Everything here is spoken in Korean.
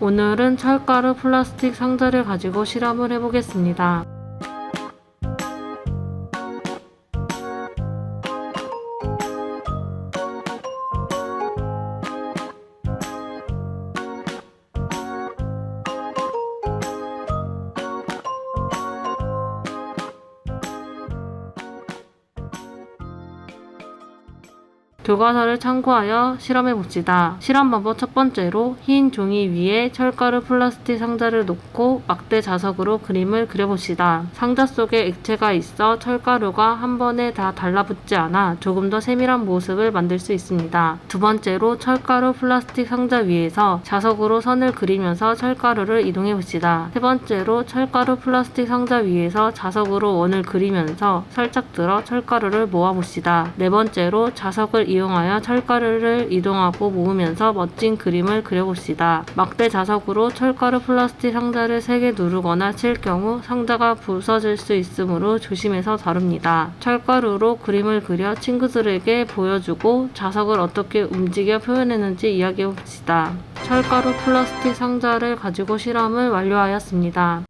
오늘은 철가루 플라스틱 상자를 가지고 실험을 해보겠습니다. 교과서를 참고하여 실험해 봅시다. 실험 방법 첫 번째로 흰 종이 위에 철가루 플라스틱 상자를 놓고 막대 자석으로 그림을 그려봅시다. 상자 속에 액체가 있어 철가루가 한 번에 다 달라붙지 않아 조금 더 세밀한 모습을 만들 수 있습니다. 두 번째로 철가루 플라스틱 상자 위에서 자석으로 선을 그리면서 철가루를 이동해 봅시다. 세 번째로 철가루 플라스틱 상자 위에서 자석으로 원을 그리면서 살짝 들어 철가루를 모아 봅시다. 네 번째로 자석을 이용하여 철가루를 이동하고 모으면서 멋진 그림을 그려봅시다. 막대 자석으로 철가루 플라스틱 상자를 세게 누르거나 칠 경우 상자가 부서질 수 있으므로 조심해서 다룹니다. 철가루로 그림을 그려 친구들에게 보여주고 자석을 어떻게 움직여 표현했는지 이야기해 봅시다. 철가루 플라스틱 상자를 가지고 실험을 완료하였습니다.